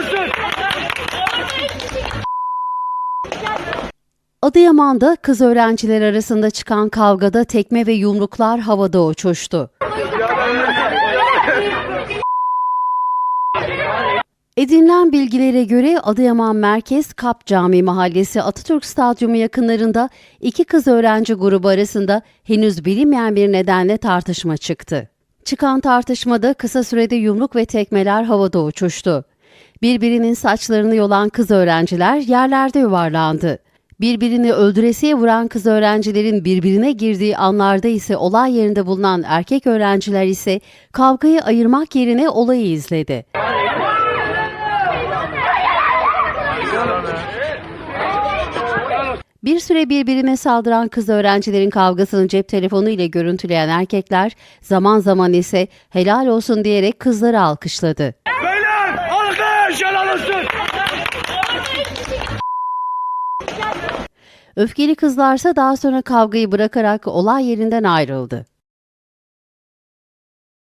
olsun. Adıyaman'da kız öğrenciler arasında çıkan kavgada tekme ve yumruklar havada uçuştu. Edinilen bilgilere göre Adıyaman Merkez Kap Camii Mahallesi Atatürk Stadyumu yakınlarında iki kız öğrenci grubu arasında henüz bilinmeyen bir nedenle tartışma çıktı. Çıkan tartışmada kısa sürede yumruk ve tekmeler havada uçuştu. Birbirinin saçlarını yolan kız öğrenciler yerlerde yuvarlandı. Birbirini öldüresiye vuran kız öğrencilerin birbirine girdiği anlarda ise olay yerinde bulunan erkek öğrenciler ise kavgayı ayırmak yerine olayı izledi. Bir süre birbirine saldıran kız öğrencilerin kavgasını cep telefonu ile görüntüleyen erkekler zaman zaman ise helal olsun diyerek kızları alkışladı. Beyler alkış helal olsun. Öfkeli kızlarsa daha sonra kavgayı bırakarak olay yerinden ayrıldı.